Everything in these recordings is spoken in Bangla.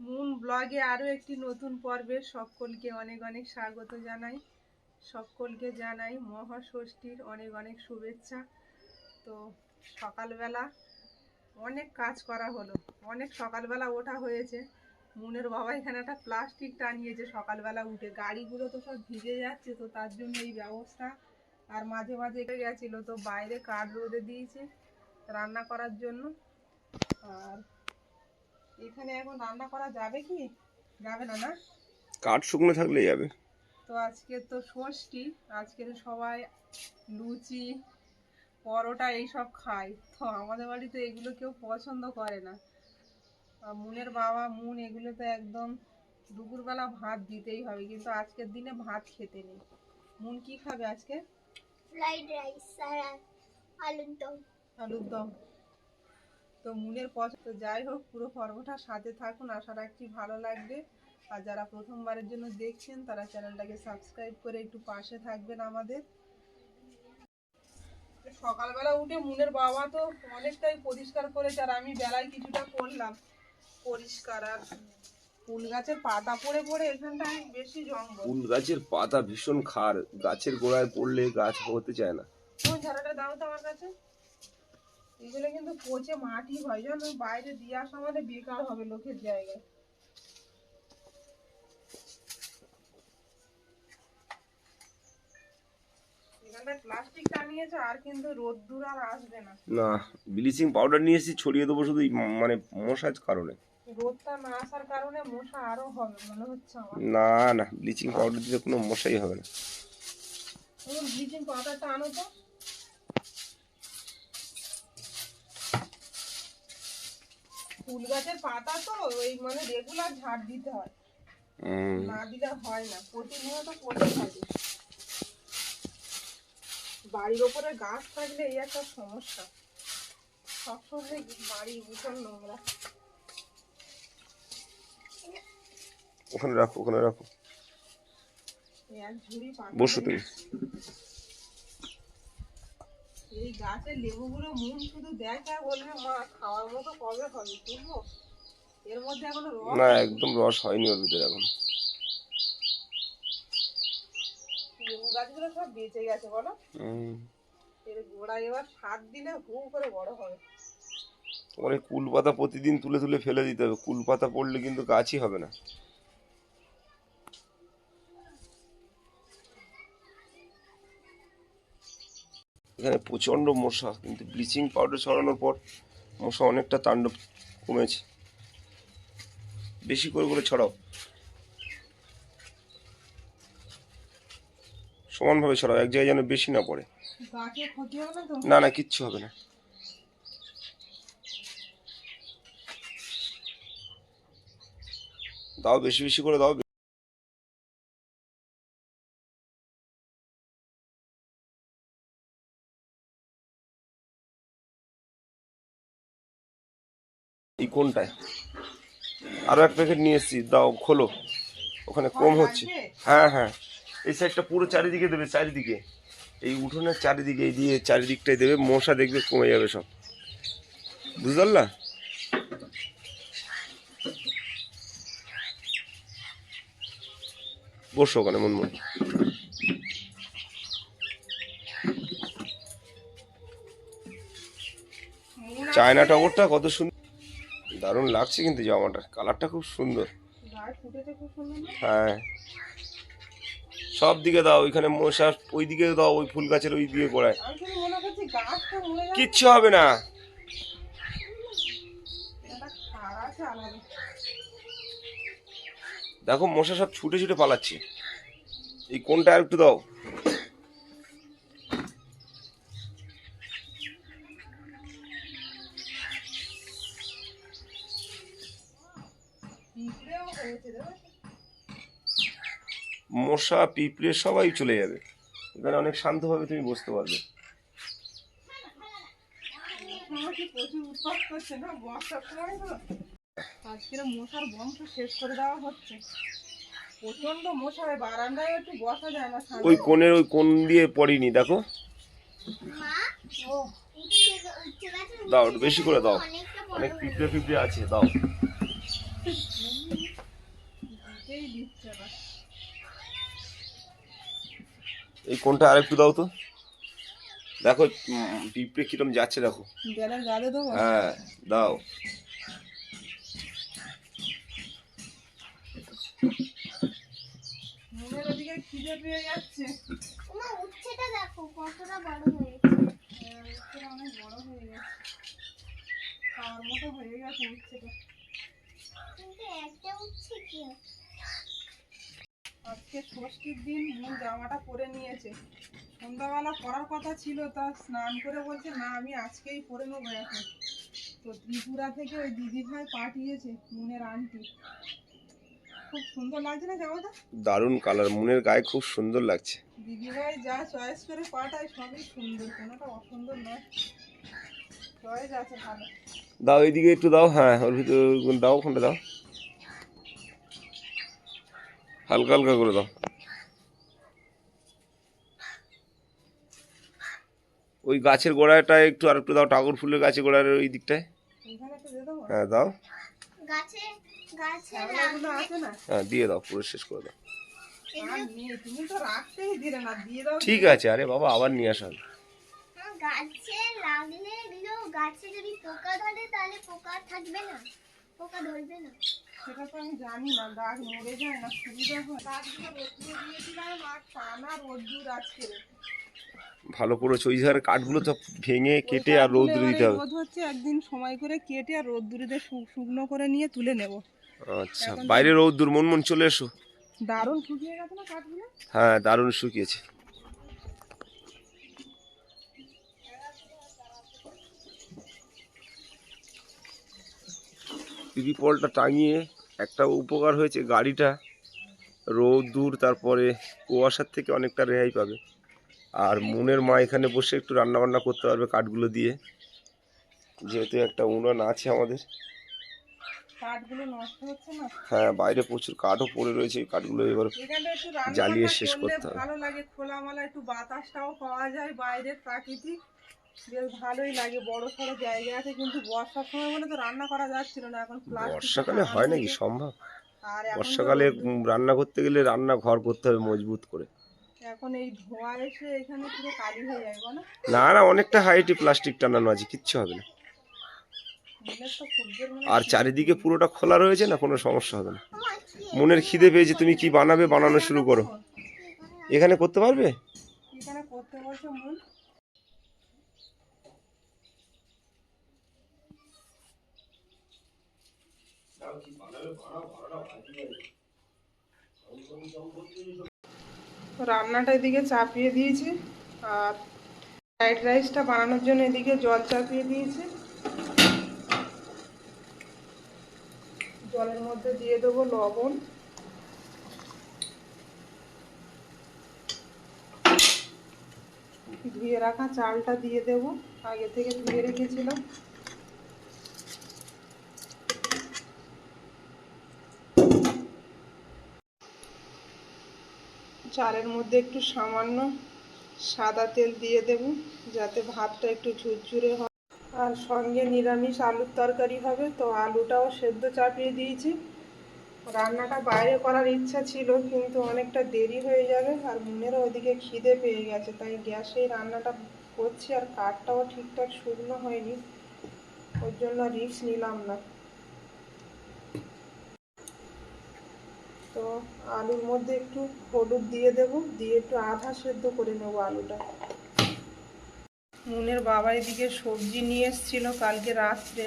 মুন ব্লগে আরও একটি নতুন পর্বে সকলকে অনেক অনেক স্বাগত জানাই। সকলকে জানাই মহাষষ্ঠীর অনেক অনেক শুভেচ্ছা। তো সকালবেলা অনেক কাজ করা হলো। অনেক সকালবেলা ওঠা হয়েছে। মুনের বাবা এখানে একটা প্লাস্টিক টানিয়েছে সকালবেলা উঠে। গাড়িগুলো তো সব ভিজে যাচ্ছে, তো তার জন্য এই ব্যবস্থা। আর মাঝে মাঝে গেছিল, তো বাইরে কাঠ রোদে দিয়েছে রান্না করার জন্য। আর এখানে এখন রান্না করা যাবে কি? যাবে না না? কাঠ শুকনো থাকলে যাবে। তো আজকে তো ষষ্ঠী আজকে তো সবাই লুচি পরোটা এইসব খায়। তো আমাদের বাড়িতে এগুলো কেউ পছন্দ করে না। মুনের বাবা মুন এগুলো তো একদম দুপুরবেলা ভাত দিতেই হবে কিন্তু আজকের দিনে ভাত খেতে নেই। মুন কি খাবে আজকে? ফ্রাইড রাইস আর আলুর দম। আলুর দম। তো মুনের পছন্দ যাই হোক পুরো পর্বটা সাথে থাকুন। আশা রাখছি ভালো লাগবে। আর যারা প্রথমবারের জন্য দেখছেন তারা চ্যানেলটাকে সাবস্ক্রাইব করে একটু পাশে থাকবেন আমাদের। সকালবেলা উঠে মুনের বাবা তো অনেকটাই পরিষ্কার করেছে আর আমি বেলায় কিছুটা করলাম। পরিষ্কার আর ফুল গাছের পাতা পড়ে পড়ে এখানটায় বেশি জঙ্গল। ফুল গাছের পাতা ভীষণ খার। গাছের গোড়ায় পড়লে গাছ হতে চায় না। ওই ঝাড়াটা দাও তো আমার কাছে। এগুলো কিন্তু পচে মাটি হয় জানো? বাইরে দিয়ে আসা মানে বেকার হবে লোকের জায়গায়। না। ব্লিচিং পাউডার নিয়ে এসেছি ছড়িয়ে দেবো শুধু মানে মশার কারণে। রোদটা না আসার কারণে মশা আরও হবে মনে হচ্ছে আমার। না না ব্লিচিং পাউডার দিলে কোনো মশাই হবে না। ব্লিচিং পাউডারটা আনো তো। ফুল গাছের পাতা তো ওই মানে রেগুলার ঝাড় দিতে হয়। না দিলে হয় না প্রতিনিয়ত পড়ে থাকে বাড়ির ওপরে গাছ থাকলে এই একটা সমস্যা। সবসময় বাড়ি ভীষণ নোংরা। ওখানে রাখো ওখানে রাখো। এই ঝুড়ি পাতা বসো তুমি। এই গাছের লেবুগুলো মন শুধু দেখে বলবে মা খাওয়ার মতো কবে হবে তুলবো? এর মধ্যে এখনও রস না একদম রস হয়নি ওর ভিতরে এখন। লেবু গাছগুলো সব বেঁচে গেছে বলো। এর গোড়া এবার সাত দিনে হু করে বড় হবে। তোমার এই কুল পাতা প্রতিদিন তুলে তুলে ফেলে দিতে হবে। কুল পাতা পড়লে কিন্তু গাছই হবে না। এখানে প্রচণ্ড মশা কিন্তু ব্লিচিং পাউডার ছড়ানোর পর মশা অনেকটা তাণ্ডব কমেছে। বেশি করে করে ছড়াও। সমানভাবে ছড়াও এক জায়গায় যেন বেশি না পড়ে। না না কিচ্ছু হবে না। দাও বেশি বেশি করে দাও। কোনটায়? আরও এক প্যাকেট নিয়ে এসেছি, দাও, খোলো। ওখানে কম হচ্ছে। হ্যাঁ হ্যাঁ। এই সাইডটা পুরো চারিদিকে দেবে, চারিদিকে। এই উঠোনের চারিদিকে, এই দিয়ে চারিদিকটাই দেবে, মশা দেখবে, কমে যাবে সব। বুঝতে না বসো ওখানে, মন মন। চায়না টগরটা কত সুন্দর দারুণ লাগছে কিন্তু জামাটা কালারটা খুব সুন্দর? হ্যাঁ। সব দিকে দাও ওইখানে মশা ওই দিকে দাও ওই ফুল গাছের ওই দিকে গোড়ায়। কিচ্ছু হবে না। দেখো মশা সব ছুটে ছুটে পালাচ্ছে। এই কোনটা আর একটু দাও পিঁপড়েও হয়েছে দেখো মশা পিঁপড়ে সবাই চলে যাবে। এখানে অনেক শান্তভাবে তুমি বসতে পারবে। আমার কি প্রচুর উৎপাত করছে না? বর্ষার সময় তো আজকের মশার বংশ শেষ করে দেওয়া হচ্ছে। প্রচণ্ড মশা বারান্দায় একটু বসা যায় না ওই কোণের ওই কোণ দিয়ে পড়িনি দেখো। দাও বেশি করে দাও। অনেক পিঁপড়ে পিঁপড়ে আছে দাও। দিচ্ছে না এই কোনটা আরেকটু দাও তো। দেখো পিঁপড়ে কিরম যাচ্ছে দেখো। হ্যাঁ দাও। মনের ওদিকে খিদে পেয়ে যাচ্ছে। তোমার উচ্ছেটা দেখো কতটা বড় হ্যাঁ, উচ্ছেটা হয়ে গেছে। খাওয়ার মতো হয়ে গেছে উচ্ছেটা। কিন্তু একটা উচ্ছে কি? আজকে ষষ্ঠীর দিন মূল জামাটা পরে নিয়েছে। সন্ধ্যাবেলা পরার কথা ছিল তা স্নান করে বলছে না আমি আজকেই পরে নেব এখন। তো ত্রিপুরা থেকে ওই দিদি ভাই পাঠিয়েছে মুনের আন্টি। খুব সুন্দর লাগছে না জামাটা? দারুণ কালার মনের গায়ে খুব সুন্দর লাগছে। দিদি ভাই যা চয়েস করে পাঠায় সবই সুন্দর কোনোটা অসুন্দর নয়। চয়েস আছে ভালো। দাও এইদিকে একটু দাও হ্যাঁ ওর ভিতরে দাও ওখানটা দাও। হালকা হালকা করে দাও। ওই গাছের গোড়াটায় একটু আর একটু দাও টাগর ফুলের গাছের গোড়ার ওই দিকটায়। হ্যাঁ দাও। গাছে গাছে শ্যাওলাগুলো আছে না? হ্যাঁ দিয়ে দাও পুরো শেষ করে দাও। আর নেই তুমি তো রাখতেই দিলে না দিয়ে দাও। ঠিক আছে আরে বাবা আবার নিয়ে আসা হবে হ্যাঁ, গাছে লাগলে গাছে যদি পোকা ধরে তাহলে পোকা থাকবে না। পোকা ধরবে না। সেটা তো আমি জানি না গাছ মরে যায় না সুবিধা হয়। গাছগুলো রোদ্দুরে দিয়েছিলাম আর টানা রোদ্দুর আজকে। ভালো করেছ ওই কাঠগুলো তো ভেঙে কেটে আর রোদ দিতে হবে। রোদ হচ্ছে একদিন সময় করে কেটে আর রোদ্দুরিতে শুকনো করে নিয়ে তুলে নেব। আচ্ছা বাইরে রোদ দূর মন মন চলে এসো। দারুণ শুকিয়ে গেছে না কাঠগুলো? হ্যাঁ দারুণ শুকিয়েছে। পিপি পলটা টাঙিয়ে একটা উপকার হয়েছে গাড়িটা। রোদ দূর তারপরে কুয়াশার থেকে অনেকটা রেহাই পাবে। আর মনের মা এখানে বসে একটু রান্না বান্না করতে পারবে কাঠগুলো দিয়ে। যেহেতু একটা উনান আছে আমাদের। হ্যাঁ বাইরে প্রচুর কাঠও পড়ে রয়েছে কাঠগুলো এবার জ্বালিয়ে শেষ করতে হবে। ভালো লাগে একটু বাতাসটাও পাওয়া যায় বাইরের প্রাকৃতিক। বেশ ভালোই লাগে বড় সড়ো জায়গা আছে কিন্তু বর্ষার সময় তো রান্না করা যাচ্ছিল না এখন বর্ষাকালে হয় নাকি? সম্ভব। বর্ষাকালে রান্না করতে গেলে রান্না ঘর করতে হবে মজবুত করে। এখন এই ধোঁয়া এসে এখানে পুরো কালি হয়ে যায় বলো? না না অনেকটা হাইটে প্লাস্টিক টানানো আছে কিচ্ছু হবে না। আর চারিদিকে পুরোটা খোলা রয়েছে না কোনো সমস্যা হবে না। মনের খিদে পেয়েছে তুমি কি বানাবে বানানো শুরু করো। এখানে করতে পারবে? এখানে করতে বলছে মন। রান্নাটা এদিকে চাপিয়ে দিয়েছি আর ফ্রাইড রাইসটা বানানোর জন্য এদিকে জল চাপিয়ে দিয়েছি। জলের মধ্যে দিয়ে দেবো লবণ। ধুয়ে রাখা চালটা দিয়ে দেব। আগে থেকে ধুয়ে রেখেছিলাম। চালের মধ্যে একটু সামান্য সাদা তেল দিয়ে দেব, যাতে ভাতটা একটু ঝুরঝুরে হয়। আর সঙ্গে নিরামিষ আলুর তরকারি হবে, তো আলুটাও সেদ্ধ চাপিয়ে দিয়েছি। রান্নাটা বাইরে করার ইচ্ছা ছিল, কিন্তু অনেকটা দেরি হয়ে যাবে আর মনেরও ওদিকে খিদে পেয়ে গেছে, তাই গ্যাসেই রান্নাটা করছি আর কাঠটাও ঠিকঠাক শুকনো হয়নি, ওর জন্য রিস্ক নিলাম না। তো আলুর মধ্যে একটু হলুদ দিয়ে দেব, দিয়ে একটু আধা সেদ্ধ করে নেব আলুটা। মুনের বাবা এদিকে সবজি নিয়ে এসেছিল কালকে রাত্রে।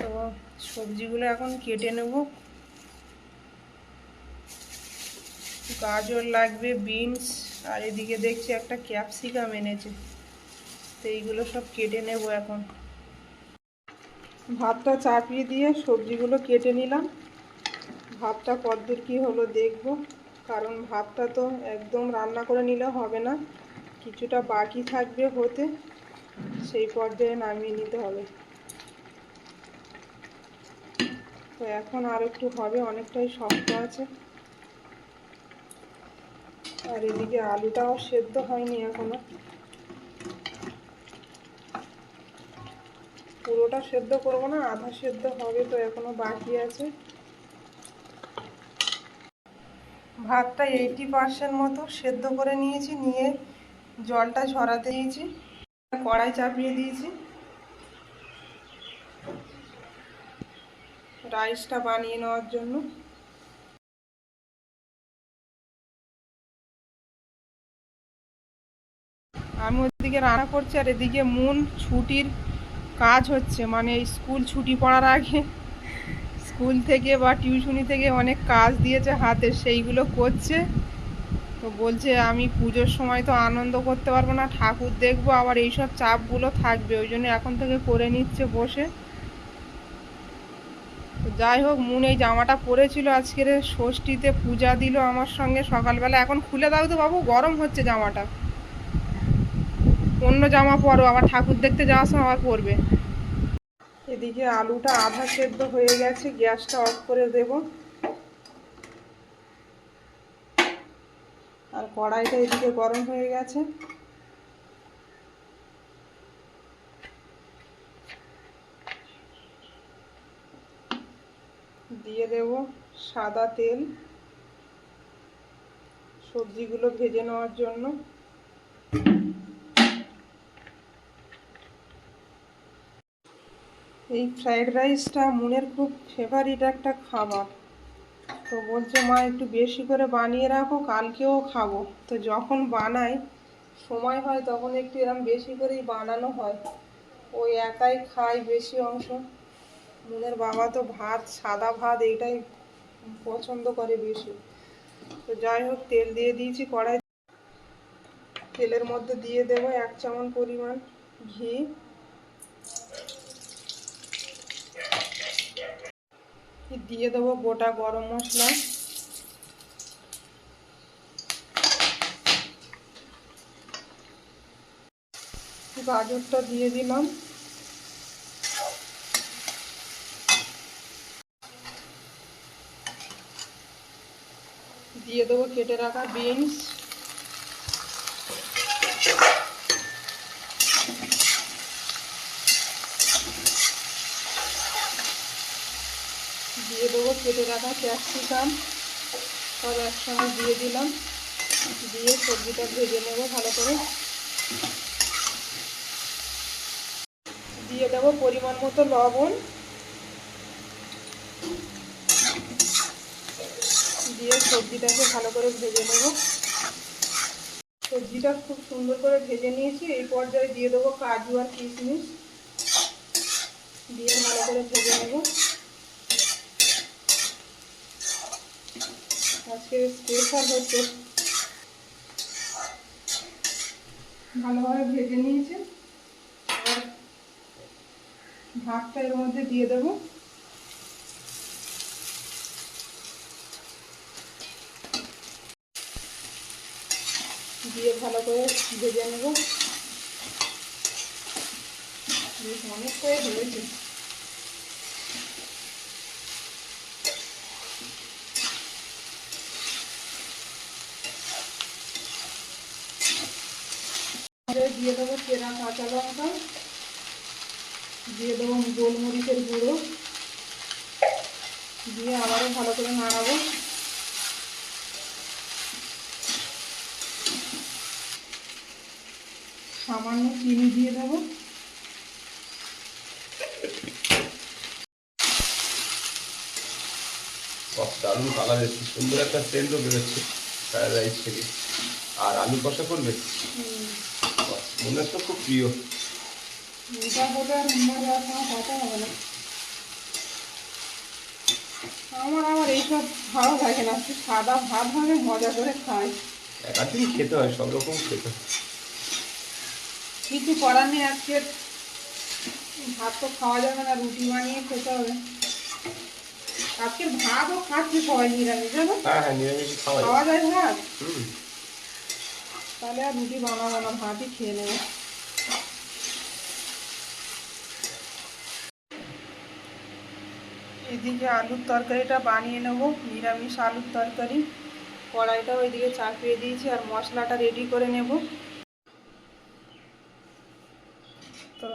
তো সবজিগুলো এখন কেটে নেব। গাজর লাগবে, বিনস, আর এদিকে দেখছি একটা ক্যাপসিকাম এনেছে। তো এইগুলো সব কেটে নেব এখন। ভাতটা চাপিয়ে দিয়ে সবজিগুলো কেটে নিলাম। ভাতটা কদ্দূর কী হলো দেখব। কারণ ভাতটা তো একদম রান্না করে নিলে হবে না। কিছুটা বাকি থাকবে হতে, সেই পর্যায়ে নামিয়ে নিতে হবে। তো এখন আর একটু হবে, অনেকটাই শক্ত আছে। আর এদিকে আলুটাও সেদ্ধ হয়নি এখনও। পুরোটা সেদ্ধ করব না, আধা সেদ্ধ হবে তো এখনও বাকি আছে। ভাতটা এইটি পার্সেন্ট মতো সেদ্ধ করে নিয়েছি, নিয়ে জলটা ঝরাতে দিয়েছি, কড়াই চাপিয়ে দিয়েছি। রাইসটা বানিয়ে নেওয়ার জন্য। আমি ওদিকে রান্না করছি আর এদিকে মন ছুটির কাজ হচ্ছে মানে স্কুল ছুটি পড়ার আগে স্কুল থেকে বা টিউশনি থেকে অনেক কাজ দিয়েছে হাতে, সেইগুলো করছে। তো বলছে, আমি পুজোর সময় তো আনন্দ করতে পারব না, ঠাকুর দেখব, আবার এইসব চাপগুলো থাকবে, ওই জন্য এখন থেকে করে নিচ্ছে বসে। যাই হোক, মুন এই জামাটা পরেছিল আজকের ষষ্ঠীতে পূজা দিল আমার সঙ্গে সকালবেলা। এখন খুলে দাও তো বাবু, গরম হচ্ছে জামাটা। অন্য জামা পরো, আবার ঠাকুর দেখতে যাওয়ার সময় আবার পরবে। এদিকে আলুটা আধা সেদ্ধ হয়ে গেছে, গ্যাসটা অফ করে দেব। আর কড়াইটা এদিকে গরম হয়ে গেছে। দিয়ে দেব সাদা তেল সবজিগুলো ভেজে নেওয়ার জন্য। এই ফ্রায়েড রাইসটা মনের খুব ফেভারিট একটা খাবার। তো বলছে, মা, একটু বেশি করে বানিয়ে রাখো, কালকেও খাব। তো যখন বানাই, সময় হয় তখন একটু এরকম বেশি করেই বানানো হয়। ওই একাই খাই বেশি অংশ। মনের বাবা তো ভাত, সাদা ভাত এইটাই পছন্দ করে বেশি। তো যাই হোক, তেল দিয়ে দিয়েছি কড়াই। তেলের মধ্যে দিয়ে দেবো এক চামচ পরিমাণ ঘি। দিয়ে দেবো গোটা গরম মশলা। গাজরটা দিয়ে দিলাম। দিয়ে দেবো কেটে রাখা বিনস দিয়ে দেবো কেটে রাখা ক্যাপসিকাম সব একসঙ্গে দিয়ে দিলাম। দিয়ে সবজিটা ভেজে নেব ভালো করে। দিয়ে দেবো পরিমাণ মতো লবণ। দিয়ে সবজিটাকে ভালো করে ভেজে নেব। সবজিটা খুব সুন্দর করে ভেজে নিয়েছি। এই পর্যায়ে দিয়ে দেবো কাজু আর কিশমিশ। দিয়ে ভালো করে ভেজে নেব। আজকে স্পেশাল হচ্ছে ভালোভাবে ভেজে নিয়েছে। আর ভাতটা এর মধ্যে দিয়ে দেবো। দিয়ে ভালো করে ভেজে নেব। বেশ অনেক করে হয়েছে দিয়ে দেবো চেরা কাঁচা লঙ্কা দিয়ে দেবো গোলমরিচের গুঁড়ো। দিয়ে আবারও ভালো করে নাড়াবো। সামান্য চিনি দিয়ে দেবো। দারুণ কালার এসেছে। সুন্দর একটা সেন্টও বেরোচ্ছে ফ্রাইড রাইস থেকে। আর আলু কষা করবে? মনের তো খুব প্রিয়। এটা হলে আর মজা কোনো কথা হবে না। আমার আবার এইসব ভালো লাগে না। সাদা ভাত হলে মজা করে খাই। একাধিক খেতে হয় সব রকম খেতে কিছু করার নেই আজকে। ভাত তো খাওয়া যাবে না রুটি বানিয়ে খেতে হবে। আজকে ভাতও খাচ্ছে সবাই নিরামিষ জানো? হ্যাঁ হ্যাঁ নিরামিষ খাওয়া যায় ভাত? তাহলে আর রুটি বানাবো না ভাতই খেয়ে নেব। এদিকে আলুর তরকারিটা বানিয়ে নেব, নিরামিষ আলুর তরকারি। কড়াইটা ওইদিকে চাপিয়ে দিয়েছি আর মশলাটা রেডি করে নেব। তো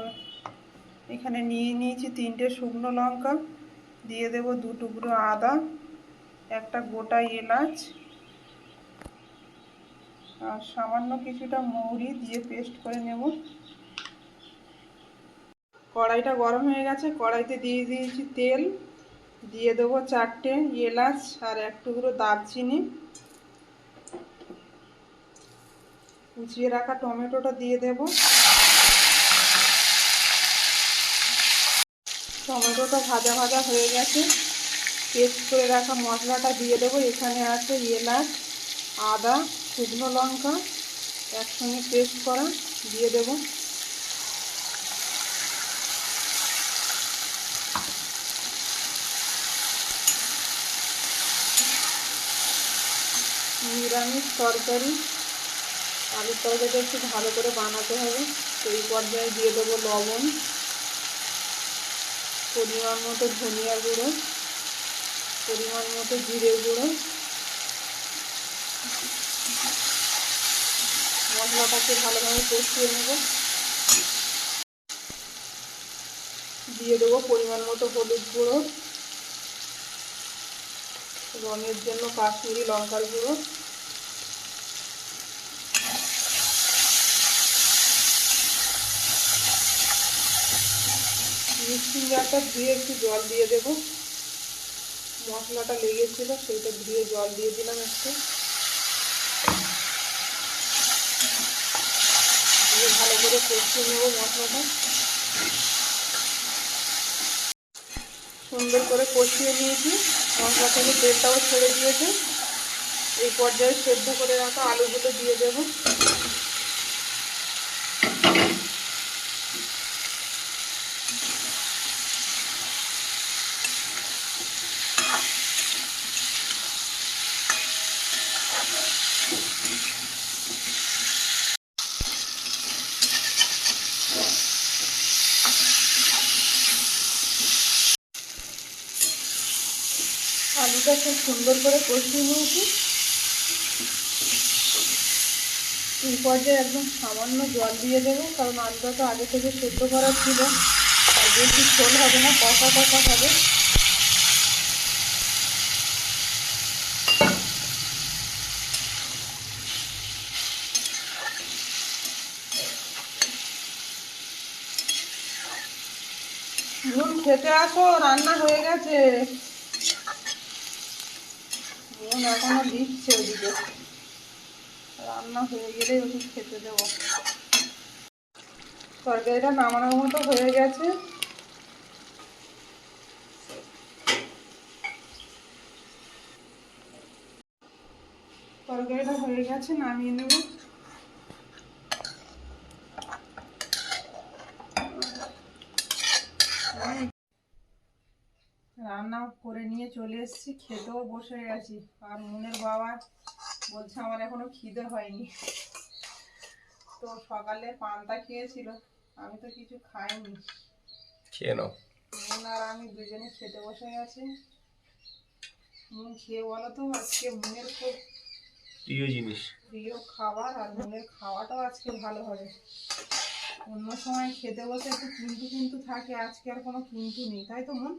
এখানে নিয়ে নিয়েছি তিনটে শুকনো লঙ্কা, দিয়ে দেব দু টুকরো আদা, একটা গোটা এলাচ, আর সামান্য কিছুটা মৌরি দিয়ে পেস্ট করে নেব। কড়াইটা গরম হয়ে গেছে, কড়াইতে দিয়ে দিয়েছি তেল। দিয়ে দেবো চারটে এলাচ আর এক টুকরো দারচিনি। কুচিয়ে রাখা টমেটোটা দিয়ে দেব। টমেটোটা ভাজা ভাজা হয়ে গেছে। পেস্ট করে রাখা মশলাটা দিয়ে দেবো। এখানে আছে এলাচ, আদা, শুকনো লঙ্কা, একসঙ্গে পেস্ট করা দিয়ে দেবো। নিরামিষ তরকারি। আলুর তরকারিটা একটু ভালো করে বানাতে হবে। সেই পর্যায়ে দিয়ে দেবো লবণ, পরিমাণ মতো ধনিয়া গুঁড়ো, পরিমাণ মতো জিরে গুঁড়ো। মশলাটাকে ভালোভাবে কষিয়ে নেব। দিয়ে দেবো পরিমাণ মতো হলুদ গুঁড়ো, রঙের জন্য কাশ্মীরি লঙ্কার গুঁড়ো। মিক্সিং জারটা ধুয়ে একটু জল দিয়ে দেবো। মশলাটা লেগেছিল, সেইটা ধুয়ে জল দিয়ে দিলাম একটু। দিয়ে ভালো করে কষিয়ে নেব মশলাটা। সুন্দর করে কষিয়ে নিয়েছি। মশলা থেকে তেলটাও ছেড়ে দিয়েছে। এই পর্যায়ে সেদ্ধ করে রাখা আলুগুলো দিয়ে দেবো আলুটা খুব সুন্দর করে কষিয়ে নিয়েছি। এই পর্যায়ে একদম সামান্য জল দিয়ে দেবো, কারণ আলুটা তো আগে থেকে সেদ্ধ করা ছিল। আর বেশি ঝোল হবে না, কষা কষা হবে। খেতে আসো, রান্না হয়ে গেছে। তরকারিটা নামানোর মতো হয়ে গেছে। তরকারিটা হয়ে গেছে নামিয়ে নেব রান্না করে নিয়ে চলে এসেছি খেতেও বসে গেছি আর মনের বাবা বলছে আমার এখনও খিদে হয়নি। তো সকালে পান্তা খেয়েছিল আমি তো কিছু খাইনি। খেয়ে নাও। মন আর আমি দুজনে খেতে বসে গেছি মন খেয়ে বলো তো আজকে মনের খুব প্রিয় জিনিস। প্রিয় খাবার আর মনের খাওয়াটাও আজকে ভালো হবে। অন্য সময় খেতে বসে একটু কিন্তু কিন্তু থাকে আজকে আর কোনো কিন্তু নেই। তাই তো মন?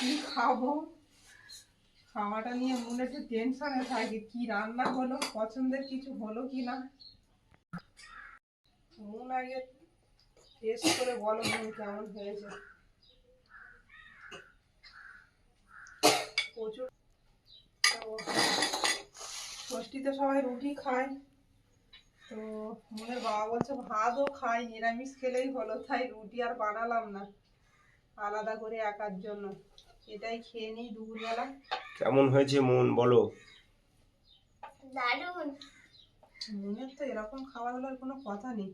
কি খাব? খাওয়াটা নিয়ে মনে একটু টেনশনে থাকে। কি রান্না হলো পছন্দের কিছু হলো কি না? মন আগে টেস্ট করে বলো মন কেমন হয়েছে। ষষ্ঠীতে সবাই রুটি খায়। তো মনের বাবা বলছে, ভাতও খাই, নিরামিষ খেলেই হলো। তাই রুটি আর বানালাম না। আলাদা করে একার জন্য। এটাই খেয়ে নিই দুপুরবেলা। কেমন হয়েছে মন বলো? দারুণ। মনের তো এরকম হলে আর কোনো কথা নেই।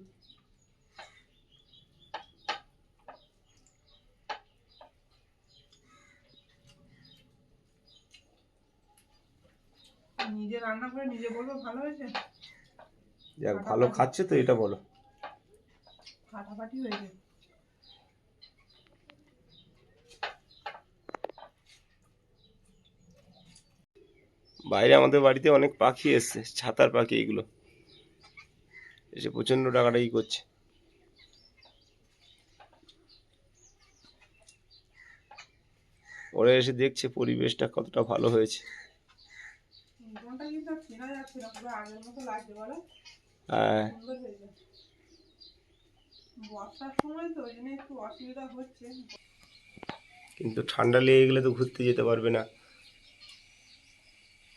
নিজে রান্না করে নিজে বলব ভালো হয়েছে? যাক ভালো খাচ্ছে তো এটা বলো। ফাটাফাটি হয়েছে। বাইরে আমাদের বাড়িতে অনেক পাখি এসছে ছাতার পাখি এগুলো। এসে প্রচণ্ড ডাকাডাকি করছে। ওরা এসে দেখছে পরিবেশটা কতটা ভালো হয়েছে। হ্যাঁ। কিন্তু ঠান্ডা লেগে গেলে তো ঘুরতে যেতে পারবে না।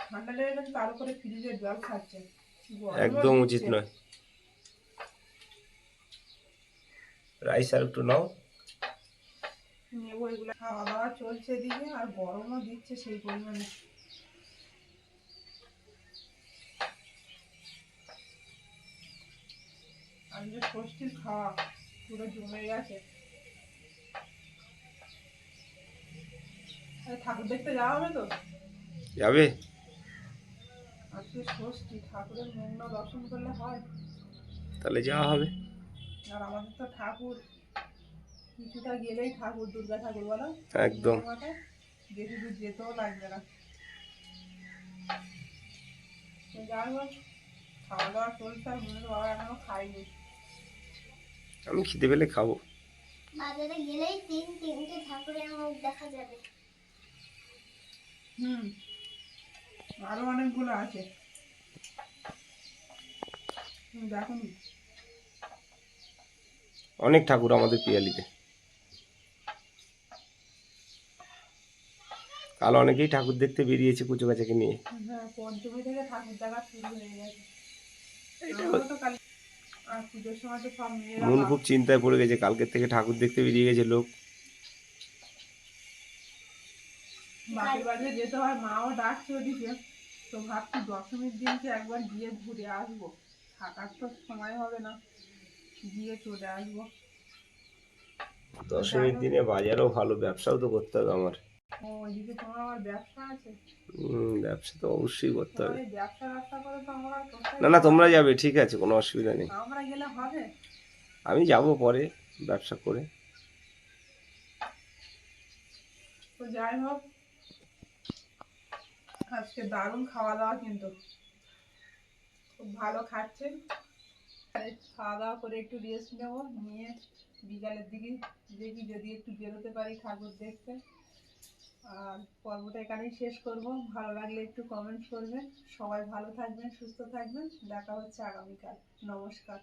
ঠান্ডা লেগে গেছে তার উপরে ফ্রিজের জল খাচ্ছে একদম উচিত নয়। রাইস আর একটু নাও। নেব এগুলো। খাওয়া দাওয়া চলছে এদিকে আর গরমও দিচ্ছে সেই পরিমাণে। ষষ্ঠীর খাওয়া পুরো জমে গেছে। ঠাকুর দেখতে যাওয়া হবে তো? যাবে। আজকে ষষ্ঠী ঠাকুরের দর্শন করলে হয়। তাহলে যাওয়া হবে। আর আমাদের তো ঠাকুর কিছুটা গেলেই ঠাকুর দুর্গা ঠাকুর বলো? একদম। বেশি দূর যেতেও লাগবে না। যাই হোক খাওয়া দাওয়া চলছে আর মনের বাবা এখনও খাইনি আমি খিদে পেলে খাব। বাজারে গেলেই তিন তিনটে ঠাকুরের মুখ দেখা যাবে। হুম। আরও অনেকগুলো আছে। দেখুন অনেক ঠাকুর আমাদের পিয়ালিতে। কাল অনেকেই ঠাকুর দেখতে বেরিয়েছে কুচো কাচাকে নিয়ে। হ্যাঁ পঞ্চমী থেকে ঠাকুর দেখা শুরু হয়ে গেছে। মন খুব চিন্তায় পড়ে গেছে কালকের থেকে ঠাকুর দেখতে বেরিয়ে গেছে লোক। বাপের বাড়িতে যেতে হয় মাও ডাকছে ওদিকে। তো ভাবছি দশমীর দিনকে একবার গিয়ে ঘুরে আসব। থাকার তো সময় হবে না গিয়ে চলে আসব। দশমীর দিনে বাজারও ভালো ব্যবসাও তো করতে হবে আমার। ওইদিকে তোমার আবার ব্যবসা আছে? ব্যবসা তো অবশ্যই করতে হবে। ব্যবসা ব্যবসা করে তো আমরা না না তোমরা যাবে ঠিক আছে কোনো অসুবিধা নেই। আমরা গেলে হবে? আমি যাব পরে ব্যবসা করে। তো যাই হোক আজকে দারুণ খাওয়া দাওয়া কিন্তু। খুব ভালো খাচ্ছে খাওয়া দাওয়া করে একটু রেস্ট নেব, নিয়ে বিকালের দিকে দেখি যদি একটু বেরোতে পারি ঠাকুর দেখতে। আর পর্বটা এখানেই শেষ করব। ভালো লাগলে একটু কমেন্ট করবেন। সবাই ভালো থাকবেন, সুস্থ থাকবেন। দেখা হচ্ছে আগামীকাল। নমস্কার।